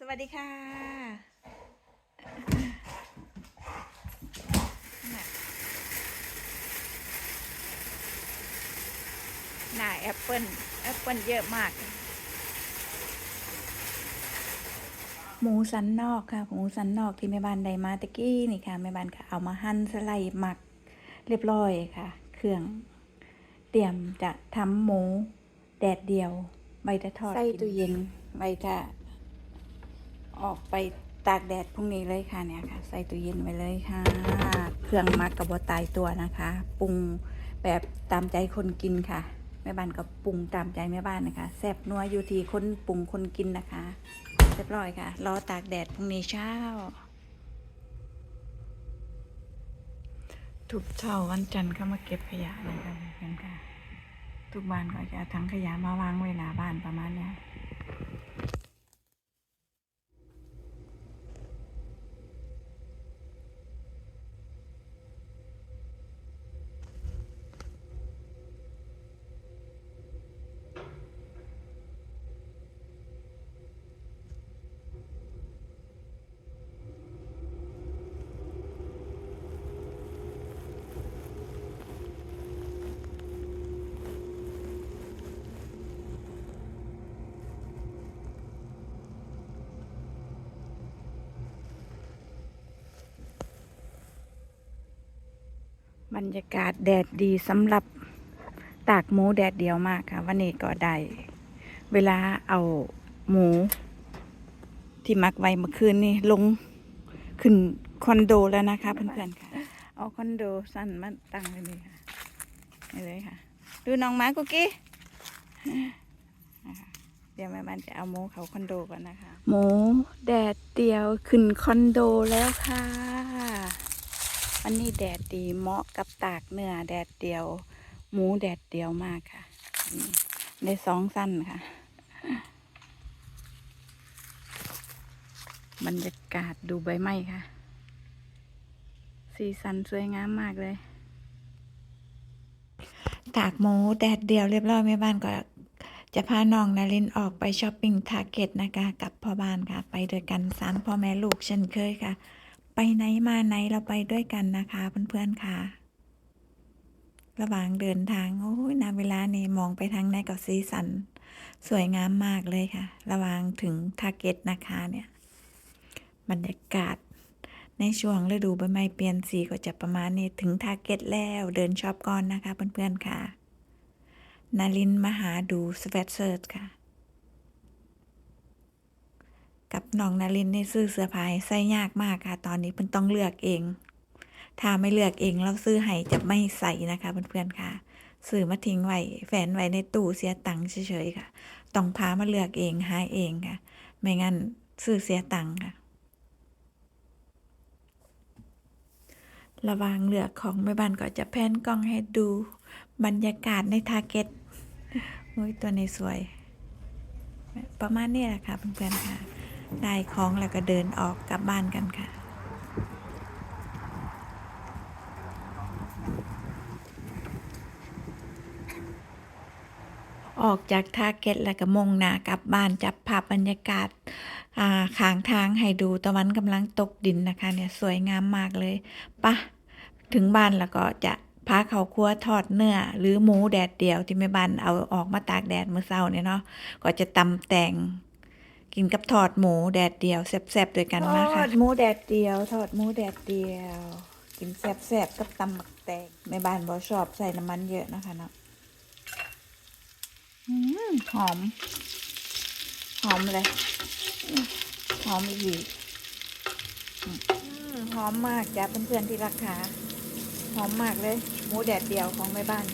สวัสดีค่ะหน่าแอปเปิลแอปเปิลเยอะมาก หมูสันนอกค่ะ หมูสันนอกที่แม่บ้านได้มาตะกี้นี่ค่ะแม่บ้านก็เอามาหั่นสไลด์หมักเรียบร้อยค่ะ เครื่องเตรียมจะทำหมูแดดเดียวใบจะทอดใส่ตู้เย็นใบจะ ออกไปตากแดดพรุ่งนี้เลยค่ะเนี่ยค่ะ ใส่ตู้เย็นไว้เลยค่ะ เครื่องมักกับบตายตัวนะคะ ปรุงแบบตามใจคนกินค่ะแม่บ้านก็ปรุงตามใจแม่บ้านนะคะแซ่บนัวอยู่ที่คนปรุงคนกินนะคะเรียบร้อยค่ะ รอตากแดดพรุ่งนี้เช้า ทุกเช้าวันจันทร์เข้ามาเก็บขยะนะคะเพื่อนค่ะ ทุกบ้านก็จะเอาถังขยะมาวางไว้หน้าบ้านประมาณเนี้ บรรยากาศแดดดีสำหรับตากหมูแดดเดียวมากค่ะ วันนี้ก็ได้เวลาเอาหมู ที่มักไว้เมื่อคืนนี่ลงขึ้นคอนโดแล้วนะคะเพื่อนๆค่ะ เอาคอนโดสั้นมาตั้งไว้เลยค่ะนี่เลยค่ะ ดูน้องหมากุกกี้เดี๋ยวแม่บ้านจะเอาหมูเขาคอนโดก่อนนะคะ หมูแดดเดียวขึ้นคอนโดแล้วค่ะ วันนี้แดดดีเหมาะกับตากเนื้อแดดเดียว หมูแดดเดียวมากค่ะอืมได้สองสั้นค่ะ บรรยากาศดูใบไม้ค่ะ สีสันสวยงามมากเลย ตากหมูแดดเดียวเรียบร้อยแม่บ้านก็จะพาน้องนารินออกไปช้อปปิ้งทาร์เก็ตนะคะ กับพ่อบ้านค่ะ ไปด้วยกันสามพ่อแม่ลูกเช่นเคยค่ะ ไปไหนมาไหนเราไปด้วยกันนะคะเพื่อนๆค่ะ ระหว่างเดินทางโอ้ยนาเวลานี่มองไปทางไหนก็สีสัน สวยงามมากเลยค่ะ ระหว่างถึงทาร์เก็ตนะคะเนี่ยบรรยากาศ ในช่วงฤดูใบไม้เปลี่ยนสีก็จะประมาณนี้ถึงทาร์เก็ตแล้วเดินช็อปก่อนนะคะเพื่อนๆค่ะ นารินมาหาดูสเวตเซิร์ตค่ะ กับน้องนารินในซื้อเสื้อผ้าใส่ยากมากค่ะ ตอนนี้เพิ่นต้องเลือกเอง ถ้าไม่เลือกเองเราซื้อให้จะไม่ใส่นะคะเพื่อนๆค่ะซื้อมาทิ้งไว้แฝนไว้ในตู้เสียตังค์เฉยๆค่ะ ต้องพามาเลือกเองหาเองค่ะ ไม่งั้นซื้อเสียตังค์ค่ะ ระว่างเลือกของแม่บ้านก็จะแพนกล้องให้ดู บรรยากาศในทาร์เก็ตโอ้ยตัวนี้สวย ประมาณนี้แหละค่ะเพื่อนๆค่ะ ได้ของแล้วก็เดินออกกลับบ้านกันค่ะออกจากทาร์เก็ตแล้วก็มงหน้ากลับบ้านจับภาพบรรยากาศาขางทางให้ดูตะวันกำลังตกดินนะคะเนี่ยสวยงามมากเลยปะถึงบ้านแล้วก็จะพาเขาครัวทอดเนื้อ หรือหมูแดดเดียวที่แม่บ้านเอาออกมาตากแดดเมื่อเช้าเนี่ยเนาะก็จะตำแต่ง กินกับทอดหมูแดดเดียวแซ่บๆด้วยกันมาค่ะ ทอดหมูแดดเดียว ทอดหมูแดดเดียว กินแซ่บๆกับตำหมักแตงแม่บ้านบ่ชอบใส่น้ำมันเยอะนะคะเนาะอืมหอม หอมเลย หอมอีกหอมมากจ้ะเพื่อนๆที่รักขาหอมมากเลย หมูแดดเดียวของแม่บ้าน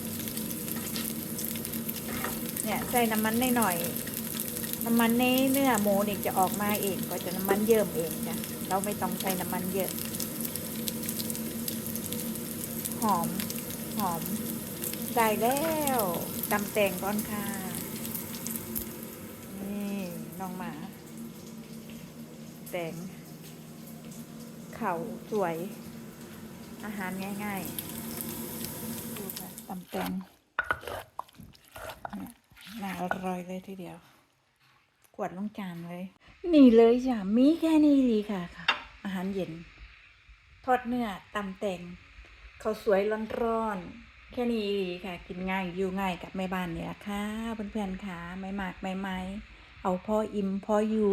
เนี่ยใส่น้ำมันหน่อยๆ น้ำมันในเนื้อหมูนี่จะออกมาเอง ก็จะน้ำมันเยิ่มเองจ้ะเราไม่ต้องใส่น้ำมันเยอะ หอม หอม ได้แล้วตำแตงก่อนค่ะ นี่น้องหมา แตงเข่าสวย อาหารง่ายๆดูค่ะตำแตงเนี่ยน่าอร่อยเลยทีเดียว วดลงจานเลย นี่เลยจ้ะมีแค่นี้ดีค่ะค่ะ อาหารเย็น ทอดเนื้อตำแตงข้าวสวยร้อนๆแค่นี้ดีค่ะ กินง่ายอยู่ง่ายกับแม่บ้านเนี่ยค่ะเพื่อนๆค่ะไม่มากไม่ไม้เอาพออิ่มพออยู่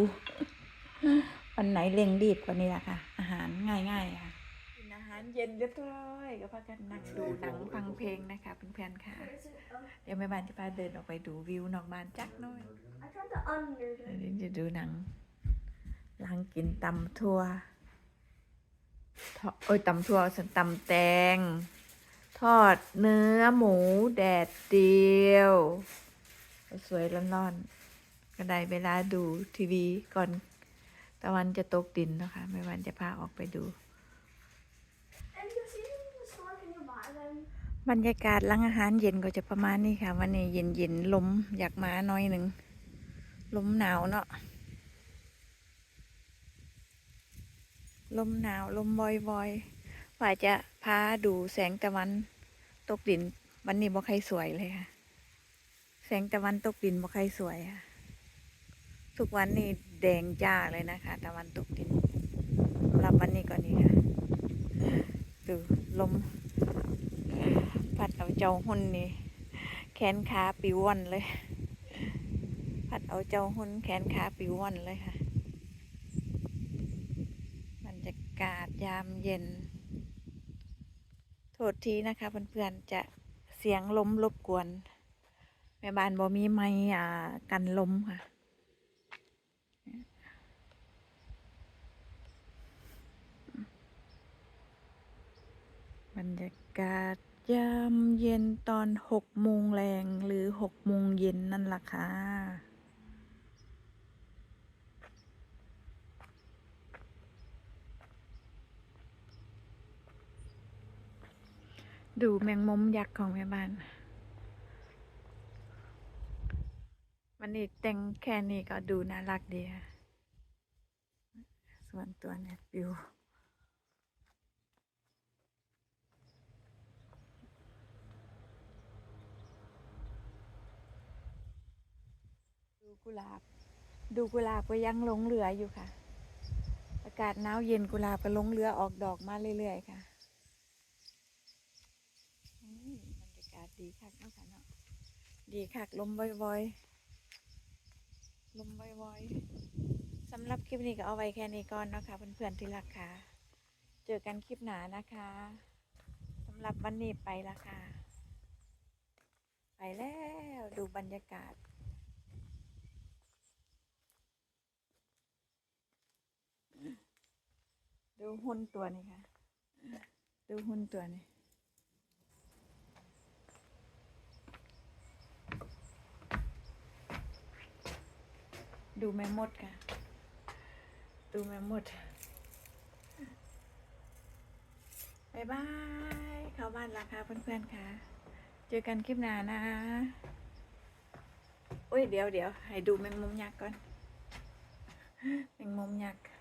วันไหนเร่งรีบกว่านี้ละค่ะ อาหารง่ายๆค่ะาหารเย็นเรียบร้อยก็พากันนั่งดูหนังฟังเพลงนะคะเพื่อนๆค่ะ เดี๋ยวแม่บ้านจะพาเดินออกไปดูวิวนอกบ้านจักหน่อย I tried to under เดี๋ยวจะดูหนังหลังกินตำทั่วทอดโอ้ยตำทั่วสันตำแตง ทอดเนื้อหมูแดดเดียว สวยร้อนๆก็ได้เวลาดูทีวีก่อนตะวันจะตกดินนะคะแม่วันจะพาออกไปดู บรรยากาศหลังอาหารเย็นก็จะประมาณนี้ค่ะ วันนี้เย็นเย็นลมอยากมาหน่อยหนึ่งลมหนาวเนาะลมหนาวลมวอยวอยๆว่าจะพาดูแสงตะวันตกดิน วันนี้บ่ใครสวยเลยค่ะ แสงตะวันตกดินบ่ใครสวยค่ะทุกวันนี้แดงจ้าเลยนะคะ ตะวันตกดินสำหรับวันนี้ก่อนนี้ค่ะดูลม พัดเอาเจ้าหุ่นนี่ แขนขาปิวว่อนเลย พัดเอาเจ้าหุ่นแขนขาปิวว่อนเลยค่ะบรรยากาศยามเย็น โทษทีนะคะเพื่อนๆจะเสียงล้มรบกวน แม่บ้านบ่มีไม้อ่ากันลมค่ะบรรยากาศ ยามเย็นตอนหกโมงแรงหรือหกโมงเย็นนั่นล่ะค่ะ ดูแมงมุมยักษ์ของแม่บ้าน วันนี้แต่งแค่นี้ก็ดูน่ารักดีส่วนตัวเนี่ยปิว ดู กุหลาบ ดูกุหลาบก็ยังหลงเหลืออยู่ค่ะ อากาศหนาวเย็นกุหลาบก็หลงเหลือออกดอกมาเรื่อยๆค่ะบรรยากาศดีคักเนาะค่ะเนาะดีคักลมบ่อยๆลมบ่อยๆสำหรับคลิปนี้ก็เอาไว้แค่นี้ก่อนเนาะค่ะเพื่อนๆที่รักค่ะ เจอกันคลิปหนานะคะสำหรับวันนี้ไปละค่ะ ไปแล้วดูบรรยากาศ ดูหุ่นตัวนี้ค่ะ ดูหุ่นตัวนี้ ดูแม่มดค่ะ ดูแม่มดบายบาย เข้าบ้านและค่ะเพื่อนๆค่ะ เจอกันคลิปหน้านะอุ้ยเดี๋ยวเดี๋ยวให้ดูแมงมุมยักษ์ก่อนแมงมุมยักษ์